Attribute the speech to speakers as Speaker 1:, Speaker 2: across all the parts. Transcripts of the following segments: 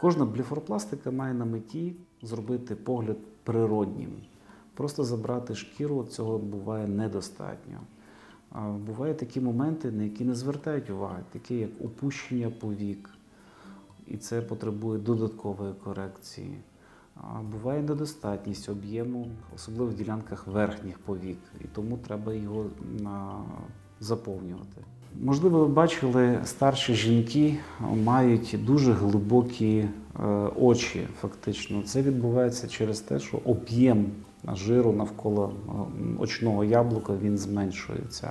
Speaker 1: Кожна блефаропластика має на меті зробити погляд природнім. Просто забрати шкіру цього буває недостатньо. Бувають такі моменти, на які не звертають уваги, такі як опущення повік, і це потребує додаткової корекції. Буває недостатність об'єму, особливо в ділянках верхніх повік, і тому треба його заповнювати. Можливо, ви бачили, старші жінки мають дуже глибокі е, очі, фактично. Це відбувається через те, що об'єм жиру навколо е, очного яблука він зменшується.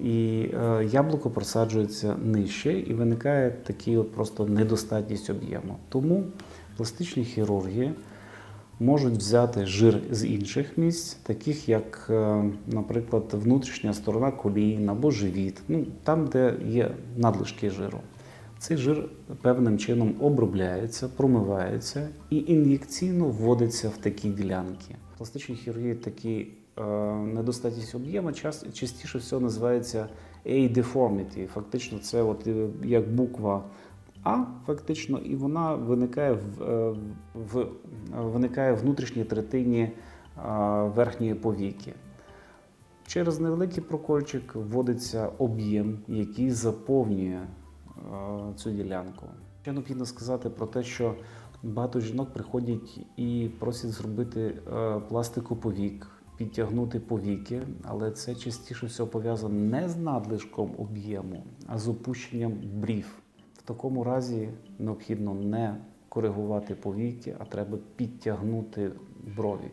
Speaker 1: І е, яблуко просаджується нижче, і виникає такий от просто недостатність об'єму. Тому пластичні хірурги можуть взяти жир з інших місць, таких як, е, наприклад, внутрішня сторона колін або живіт, ну, там, де є надлишки жиру. Цей жир певним чином обробляється, промивається і ін'єкційно вводиться в такі ділянки. Пластичні хірургії такі е, недостатність об'єму час, частіше всього називається A-deformity. Фактично, це от е, як буква А, фактично, і вона виникає в, е, в виникає в внутрішній третині е, верхньої повіки. Через невеликий прокольчик вводиться об'єм, який заповнює е, цю ділянку. Ще необхідно сказати про те, що багато жінок приходять і просять зробити пластику повік, підтягнути повіки, але це частіше всього пов'язано не з надлишком об'єму, а з опущенням брів. Такому разі необхідно не коригувати повіки, а треба підтягнути брові.